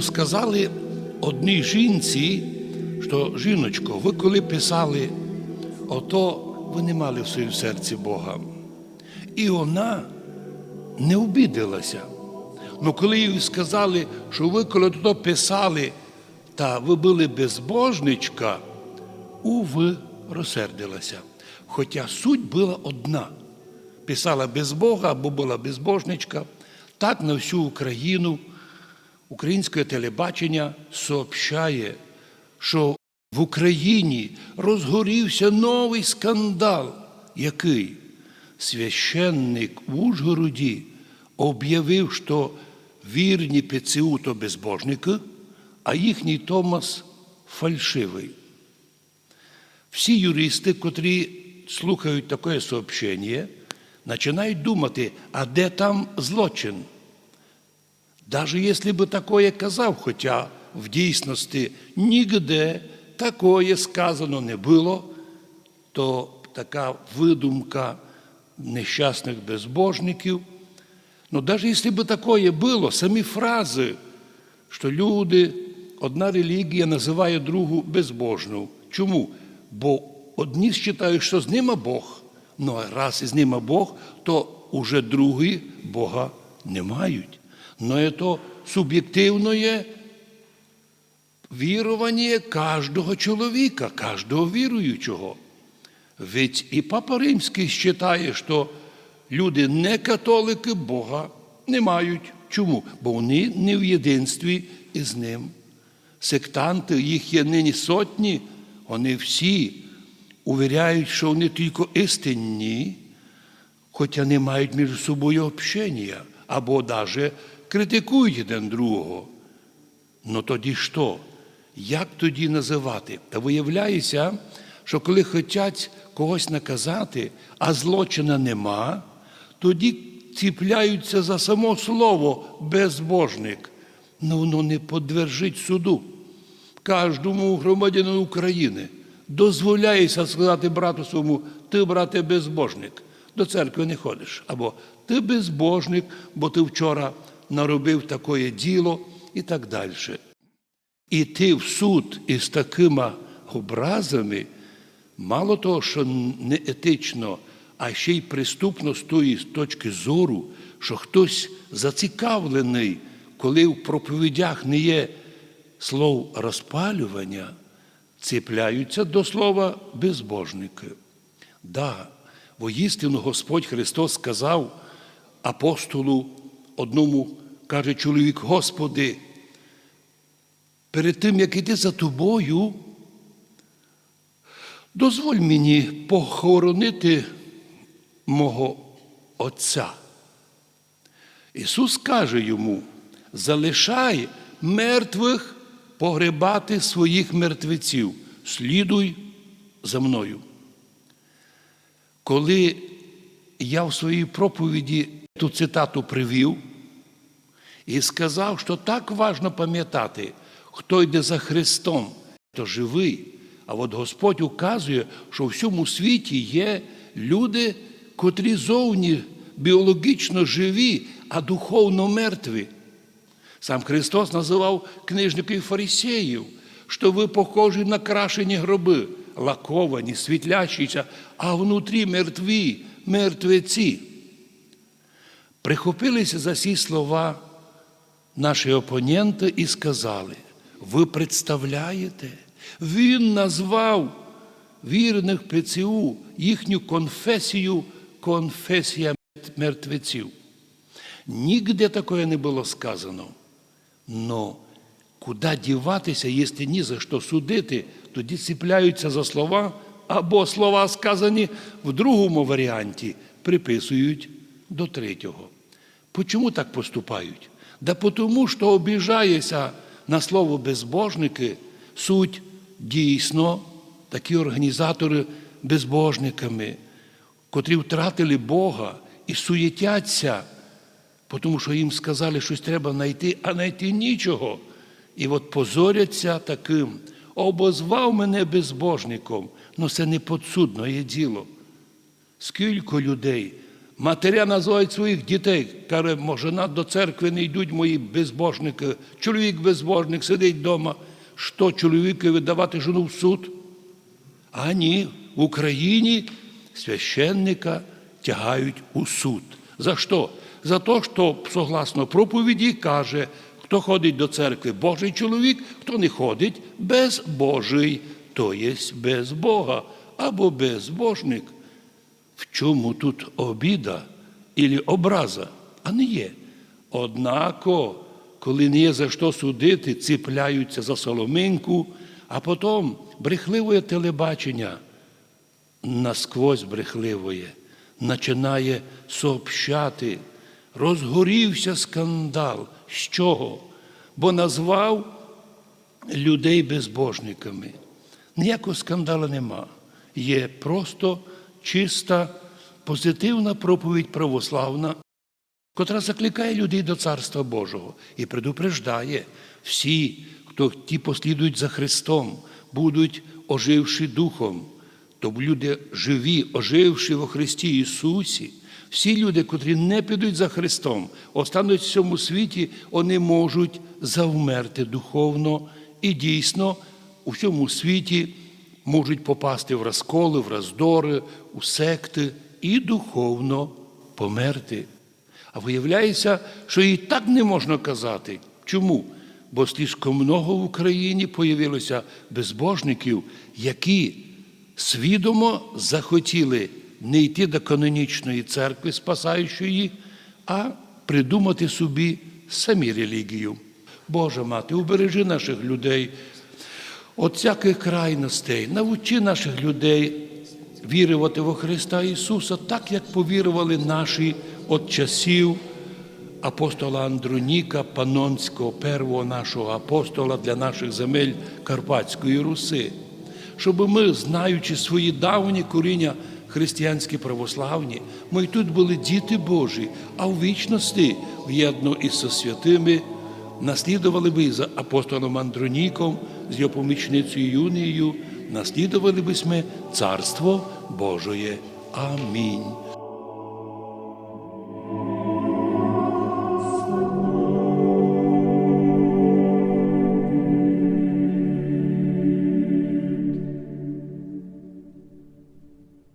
Сказали одній жінці, що жіночко, ви коли писали, ото ви не мали в своїм серці Бога. І вона не обідалася. Ну коли їй сказали, що ви коли то писали, та ви були безбожничка, уви розсердилася. Хоча суть була одна. Писала без Бога або була безбожничка, так на всю Україну українське телебачення сообщає, що в Україні розгорівся новий скандал, який священник в Ужгороді об'явив, що вірні ПЦУ то безбожники, а їхній Томас фальшивий. Всі юристи, котрі слухають таке сообщення, починають думати, а де там злочин? Даже если бы такое казав, хоча в дійсності нігде такое сказано не було, то така видумка нещасних безбожників. Ну, навіть якщо б такое було, самі фрази, що люди, одна релігія називає другу безбожну. Чому? Бо одні вважають, що з ними Бог, ну а раз із ними Бог, то уже другі Бога не мають. Но це суб'єктивне вірування кожного чоловіка, кожного віруючого. Ведь і Папа Римський вважає, що люди не католики Бога не мають. Чому? Бо вони не в єдинстві із ним. Сектанти, їх є нині сотні, вони всі увіряють, що вони тільки істинні, хоча не мають між собою общення, або навіть критикують один другого. Ну тоді що? Як тоді називати? Та виявляється, що коли хочуть когось наказати, а злочина нема, тоді ціпляються за само слово безбожник. Ну воно не подвержить суду. Кожному громадянину України дозволяється сказати брату своєму, ти, брате, безбожник, до церкви не ходиш. Або ти безбожник, бо ти вчора наробив таке діло і так далі. Іти в суд із такими образами, мало того, що не етично, а ще й приступно з тої точки зору, що хтось зацікавлений, коли в проповідях не є слов розпалювання, ціпляються до слова безбожники. Да, воістину Господь Христос сказав апостолу одному, каже чоловік, Господи, перед тим, як іти за тобою, дозволь мені похоронити мого Отця. Ісус каже йому: залишай мертвих погребати своїх мертвеців, слідуй за мною. Коли я в своїй проповіді ту цитату привів і сказав, що так важно пам'ятати, хто йде за Христом, то живий. А от Господь указує, що в всьому світі є люди, котрі зовні біологічно живі, а духовно мертві. Сам Христос називав книжників фарисеїв, що ви похожі на крашені гроби, лаковані, світлящіся, а внутрі мертві, мертвеці. Прихопилися за ці слова наші опоненти і сказали: ви представляєте, він назвав вірних ПЦУ їхню конфесію конфесія мертвеців. Нігде такое не було сказано. Но куди діватися, якщо ні за що судити, тоді ціпляються за слова, або слова, сказані в другому варіанті, приписують до третього. Почому так поступають? Да тому, що обіжається на слово безбожники, суть дійсно такі організатори безбожниками, котрі втратили Бога і суєтяться, тому що їм сказали, щось треба знайти, а знайти нічого. І от позоряться таким, обозвав мене безбожником, але це не подсудне діло. Скільки людей Матеря називають своїх дітей, каже, може, до церкви не йдуть мої безбожники. Чоловік безбожник сидить вдома. Що чоловіку видавати жону в суд? А ні, в Україні священника тягають у суд. За що? За те, що, согласно проповіді, каже, хто ходить до церкви Божий чоловік, хто не ходить безбожий, то є без Бога або безбожник. В чому тут обіда і образа? А не є. Однако, коли не є за що судити, ціпляються за соломинку, а потім брехливе телебачення, насквозь брехливоє, починає сообщати. Розгорівся скандал. З чого? Бо назвав людей безбожниками. Ніякого скандалу нема. Є просто чиста, позитивна проповідь православна, котра закликає людей до Царства Божого і предупреждає всі, хто ті послідують за Христом, будуть оживши духом. То люди живі, оживши во Христі Ісусі, всі люди, котрі не підуть за Христом, остануть в цьому світі, вони можуть завмерти духовно і дійсно у всьому світі можуть попасти в розколи, в роздори, у секти і духовно померти. А виявляється, що і так не можна казати. Чому? Бо слишком много в Україні появилося безбожників, які свідомо захотіли не йти до канонічної церкви, спасаючої, а придумати собі самі релігію. Боже мати, убережи наших людей от всяких крайностей, навчи наших людей вірувати во Христа Ісуса, так як повірували наші от часів апостола Андроніка, Панонського, первого нашого апостола для наших земель Карпатської Руси, щоб ми, знаючи свої давні коріння християнські православні, ми й тут були діти Божі, а в вічності в'єдно із святими наслідували би за апостолом Андроніком, з його помічницею Юнією, наслідували би ми Царство Божоє. Амінь.